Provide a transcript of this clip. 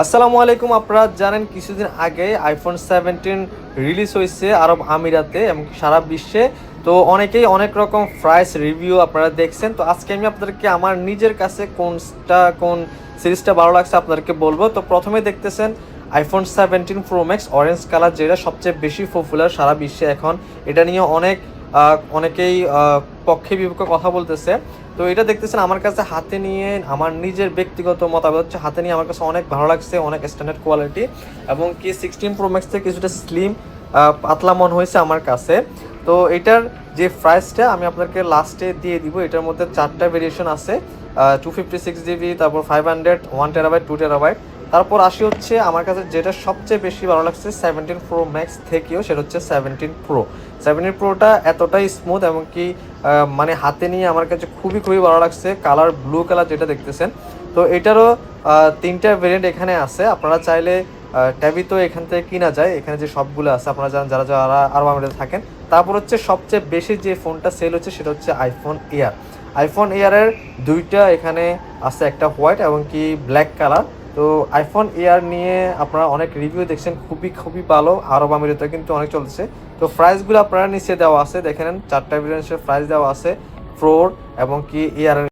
আসসালামু আলাইকুম, আপনারা জানেন কিছুদিন আগে আইফোন সেভেন্টিন রিলিজ হয়েছে আরব আমিরাতে এবং সারা বিশ্বে। তো অনেকেই অনেক রকম প্রাইস রিভিউ আপনারা দেখছেন। তো আজকে আমি আপনাদেরকে আমার নিজের কাছে কোনটা, কোন সিরিজটা ভালো লাগছে আপনাদেরকে বলব। তো প্রথমে দেখতেছেন iPhone seventeen pro max orange colour যেটা সবচেয়ে বেশি পপুলার সারা বিশ্বে এখন। এটা নিয়ে অনেক অনেকেই পক্ষে বিপক্ষে কথা বলতেছে। তো এটা দেখতেছেন, আমার কাছে হাতে নিয়ে, আমার নিজের ব্যক্তিগত মতামত হচ্ছে, হাতে নিয়ে আমার কাছে অনেক ভালো লাগছে, অনেক স্ট্যান্ডার্ড কোয়ালিটি এবং কি সিক্সটিন প্রো ম্যাক্স থেকে কিছুটা স্লিম পাতলা মন হয়েছে আমার কাছে। তো এটার যে প্রাইসটা আমি আপনাকে লাস্টে দিয়ে দিব, এটার মধ্যে চারটা ভেরিয়েশন আছে টু ফিফটি সিক্স জিবি তারপর five hundred one terabyte two terabyte তারপর আসি হচ্ছে, আমার কাছে যেটা সবচেয়ে বেশি ভালো লাগছে সেভেন্টিন প্রো ম্যাক্স থেকেও, সেটা হচ্ছে সেভেন্টিন প্রো সেভেন্টিন প্রোটা এতটাই স্মুথ এবং কি মানে হাতে নিয়ে আমার কাছে খুবই খুবই ভালো লাগছে। কালার ব্লু কালার যেটা দেখতেছেন। তো এটারও তিনটা ভেরিয়েন্ট এখানে আছে। আপনারা চাইলে ট্যাবি তো এখান থেকে কিনা যায়। এখানে যে সবগুলো আছে, আপনারা জানেন, যারা যারা আরব আমিরাতে থাকেন। তারপর হচ্ছে সবচেয়ে বেশি যে ফোনটা সেল হচ্ছে, সেটা হচ্ছে আইফোন এয়ার আইফোন এয়ারের দুইটা এখানে আছে, একটা হোয়াইট এবং কি ব্ল্যাক কালার তো আইফোন এয়ার নিয়ে আপনারা অনেক রিভিউ দেখছেন, খুবই খুবই ভালো, আরব আমিরাতে কিন্তু অনেক চলছে। তো প্রাইসগুলো আপনারা নিচে দেওয়া আছে দেখেন চারটা ভেরিয়েন্সের প্রাইস দেওয়া আছে ফ্লোর এবং কি এয়ার